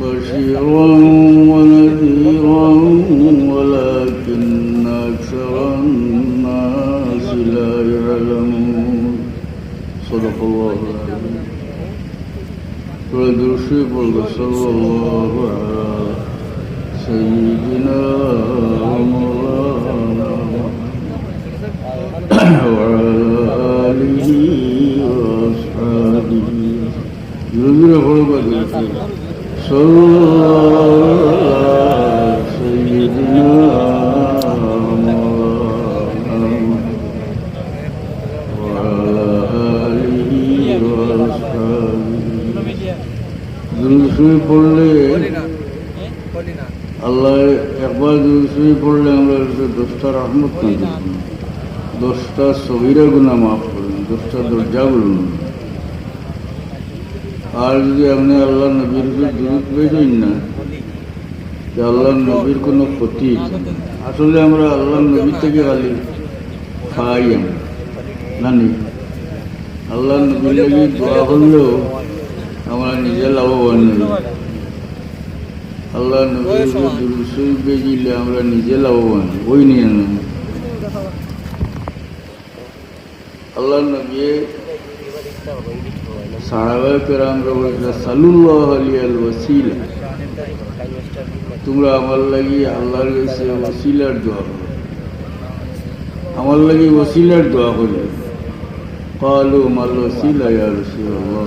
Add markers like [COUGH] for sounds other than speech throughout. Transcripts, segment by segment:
بشيرا ونذيرا ولكن أكثر صدق الله العظيم ودرشق صلى الله على سيدنا ومولانا وعلى آله وأصحابه يذر فرقة صلى الله দুরুসুই পড়লে আল্লাহ একবার দুরুসুই পড়লে আমরা দশটা রহমত না দশটা সবিরা গুণা মাফ করুন দশটা দরজা বলুন। আর যদি আপনি আল্লাহ নবীর দূরত বেরোই না, যে আল্লাহ নবীর কোনো ক্ষতি আসলে আমরা আল্লাহ নবীর থেকে খালি খাই আমরা। নানি আল্লাহ নবীর দোয়া করলেও আমরা নিজে লাভবান হই। আল্লাহ নবীর বেজিলে আমরা নিজে লাভবান ওই নিয়ে আল্লাহ নবী সাহাবা কেরামরা বলেছিল সালুল্লাহ আলিয়াল ওয়াসিলা। তোমরা আমার লাগি আল্লাহর কাছে ওসিলার দোয়া করো। আমার লাগি ওসিলার দোয়া করলে কালো মাল ওসিলা ইয়া রাসূলুল্লাহ।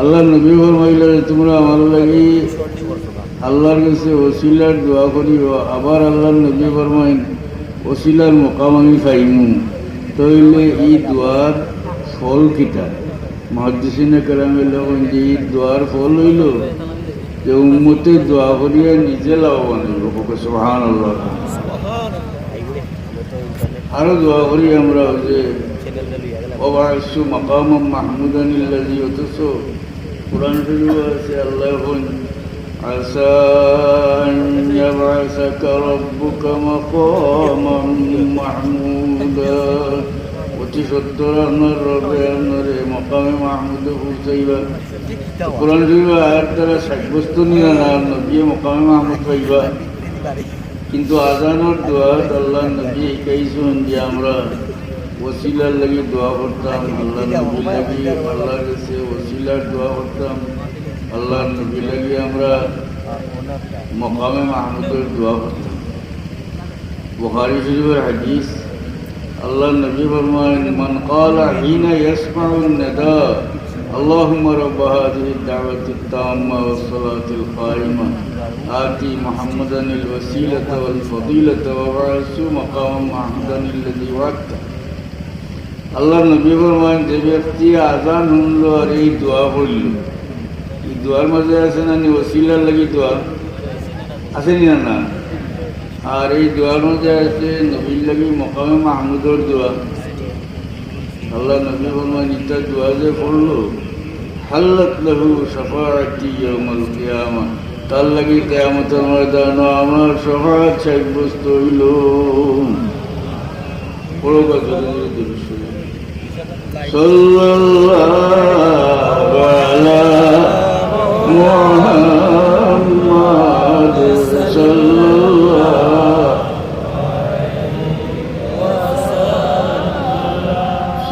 আল্লাহ নবী ফরমাইলে তোমরা আমার লাগি আল্লাহর কাছে ওসিলার দোয়া করিও আবার আল্লাহর নবী ফরমাইন ওসিলার মোকাম আমি পাইমু তইলে এই দোয়ার ফল কিটা মহাদিসিনে কেরামে লোক যে এই দোয়ার ফল হইল যে উম্মতে দোয়া করিয়া নিজে লাভবান হইব সুহান আল্লাহ আরো দোয়া করি আমরা যে وبعث مقاما محمودا الذي يتصو কোরআন শরীফ আছে আল্লাহ বলেন আসা ইয়াবাসাকা রাব্বুকা মাকামান মাহমুদা। অতি সত্তর আপনার রবে আপনার মকামে মাহমুদে পৌঁছাইবা কোরআন শরীফ আয়াত দ্বারা সাব্যস্ত নিয়ে না নবী মকামে মাহমুদ পাইবা কিন্তু আজানোর দোয়াত আল্লাহ নবী কাইছেন যে আমরা। ওসিলার লাগি দোয়া করতাম আল্লাহ নবী লাগি আল্লাহর কাছে ওসিলার দোয়া করতাম আল্লাহ নবী লাগি আমরা মকামে মাহমুদের দোয়া করতাম বুখারি শরীফের হাদিস আল্লাহ নবী ফরমায়েন মান قال حين يسمع النداء اللهم رب هذه الدعوة التامة والصلاة القائمة آتي محمدا الوسيلة والفضيلة وبعثه مقاما محمدا الذي وعدته আল্লাহ নবী ফরমান যে ব্যক্তি আজান শুনল আর এই দোয়া পড়ল, এই দোয়ার মাঝে আছে না নি ওসিলার লাগি দোয়া? আছে নি না? আর এই দোয়ার মধ্যে আছে নবীর লাগি মকামে মাহমুদর দোয়া। আল্লাহ নবী ফরমান ইটা দোয়া যে পড়ল, হাল্লাত লাহু সাফাআতি ইয়াউমাল কিয়ামা, তার লাগি কিয়ামতের ময়দানে আমার সাফাআত সাব্যস্ত হইল। পড়ো কথা দুরুদ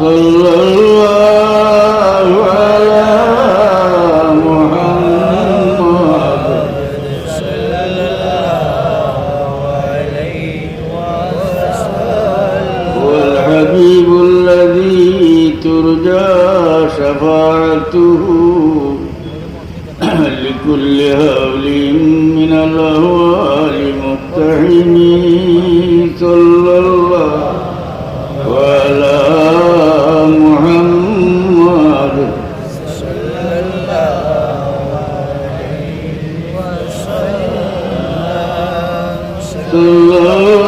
صلى الله لكل هول من الأهوال مقتحم صلى الله على محمد. صلى الله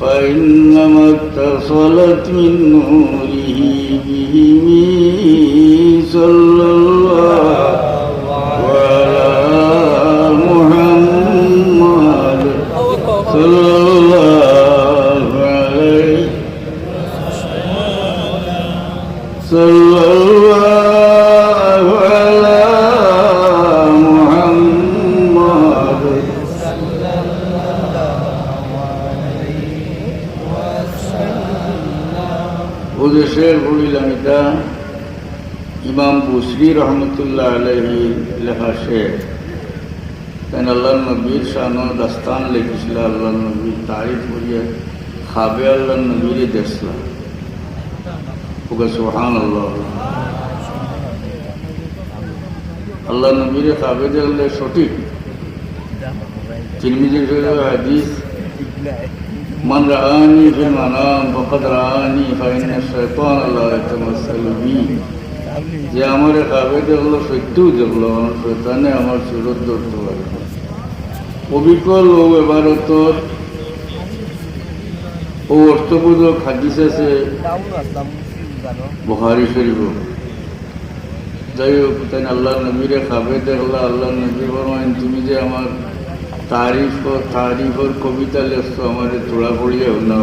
فإنما اتصلت من نوره بهم صلى الله وعلى محمد صلى الله عليه صلى الله ইমাম বুসরি রহমতুল্লাহ আলহী লেখা শেখ তাই আল্লাহ নবীর শানো দাস্তান লিখেছিল আল্লাহ নবীর তারিফ করিয়া খাবে আল্লাহ নবীরে দেখছিলাম ওকে সোহান আল্লাহ আল্লাহ নবীরে খাবে দেখলে সঠিক চিরমিজির হাদিস من رآني في المنام فقد رآني فإن الشيطان لا يتمثل بي যে আমার কাবে দেখল সত্যও দেখল আমার শৈতানে আমার সুরত ধরতে পারে। অবিকল ও এবারতর ও অষ্টবোধক হাদিস আছে বহারি শরীফ। যাই হোক, তাই আল্লাহ নবীরে খাবে দেখলা, আল্লাহ নবী বরমাইন তুমি যে আমার তারিফ ও তারিফ ওর কবিতা লেখছো, আমার তোড়া পড়িয়া না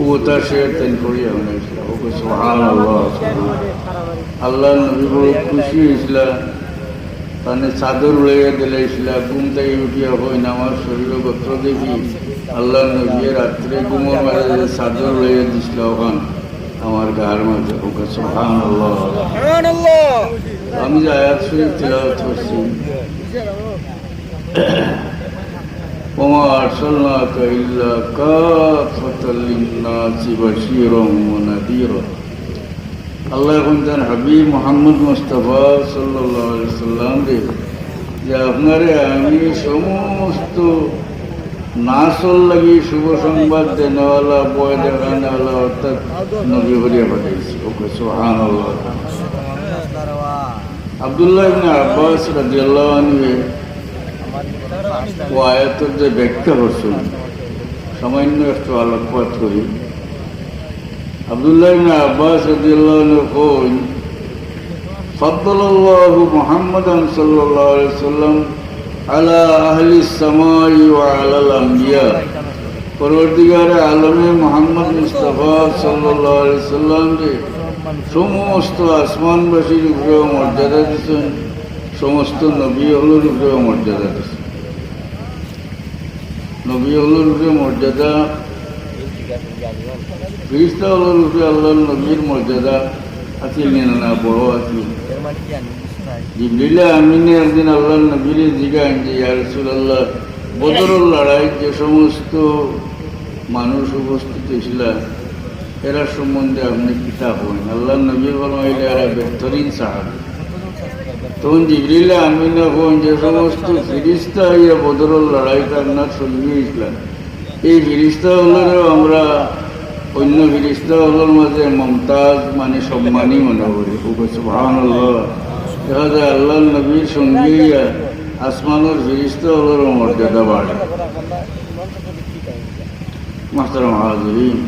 ওটা সে তেন পড়িয়া ওকে সোহান আল্লাহ আল্লাহ নবী বড় খুশি হয়েছিল তাহলে চাদর উড়াইয়া দিলাইছিল ঘুম থেকে উঠিয়া হই আমার শরীর গোত্র দেখি আল্লাহ নবী রাত্রে ঘুমোর মাঝে চাদর উড়াইয়া দিছিল ওখান আমার গার মাঝে ওকে সোহান আল্লাহ আমি যে আয়াত শরীফ তিলাওয়াত করছি। [COUGHS] [COUGHS] [COUGHS] وما أرسلناك إلا كافة للناس بشيرا ونذيرا আল্লাহ এখন তার হাবিব মোহাম্মদ মুস্তফা সাল্লাহ সাল্লাম রে যে আপনারে আমি সমস্ত নাসল লাগি শুভ সংবাদ দেনেওয়ালা বয় দেখানেওয়ালা অর্থাৎ নবী হরিয়া পাঠাইছি ওকে সোহান আল্লাহ আবদুল্লাহ ইবনে আব্বাস রাদিয়াল্লাহু আনহু আয়াতের যে ব্যাখ্যা করছেন, সামান্য একটু আলোকপাত করি। আবদুল্লাহ আব্বাস রাদিয়াল্লাহু আনহু সাল্লাম আলমে মোহাম্মদ মুস্তফা সাল্লাল্লাহু আলাইহি সমস্ত আসমানবাসীর উপরেও মর্যাদা দিয়েছেন, সমস্ত নবী হলের উপরেও মর্যাদা দিয়েছেন। নবী উপরে মর্যাদা। উপরে আল্লাহ নবীর মর্যাদা। আছিল না বড় আছিল জিবরিলা আমিনে একদিন আল্লাহ জিগান যে ইয়ারসুল্লাহ বদরুল লড়াই যে সমস্ত মানুষ উপস্থিত ছিল এরা সম্বন্ধে আপনি কিতাব হন আল্লাহ নবী বলমাইলে এরা বেহতরিন সাহাব। তখন জিবরিলা আমিনে হন যে সমস্ত ফিরিস্তা ইয়া বদরুল লড়াইটা আপনার সঙ্গে ইসলাম এই ফিরিস্তা হলেও আমরা অন্য ফিরিস্তা হলোর মাঝে মমতাজ মানে সম্মানই মনে করি। সুবহান দেখা যায় আল্লাহ নবীর সঙ্গে আসমানের ফিরিস্তা হলোর মর্যাদা বাড়ে। মাস্টার মহাজরিন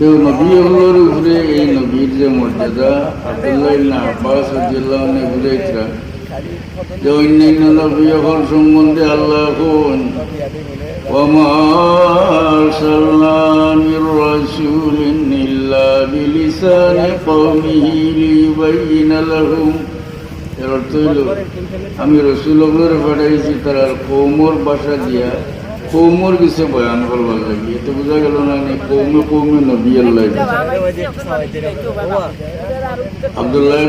তো নবী হলোর উপরে এই নবীর যে মর্যাদা আব্দুল্লাহ ইবনে আব্বাস রাদিয়াল্লাহু আনহু বুঝাইছিলেন যে অন্যান্য নবী হল সম্বন্ধে আল্লাহ কোন وما أرسلنا من رسول إلا بلسان قومه ليبين لهم এর অর্থ হইল আমি রসুলগুলোর পাঠাইছি তারা কৌমর ভাষা দিয়া কৌমর কিছু বয়ান করবার লাগে এতে বোঝা গেল না কৌমে কৌমে নবী আল্লাহ। আব্দুল্লাহ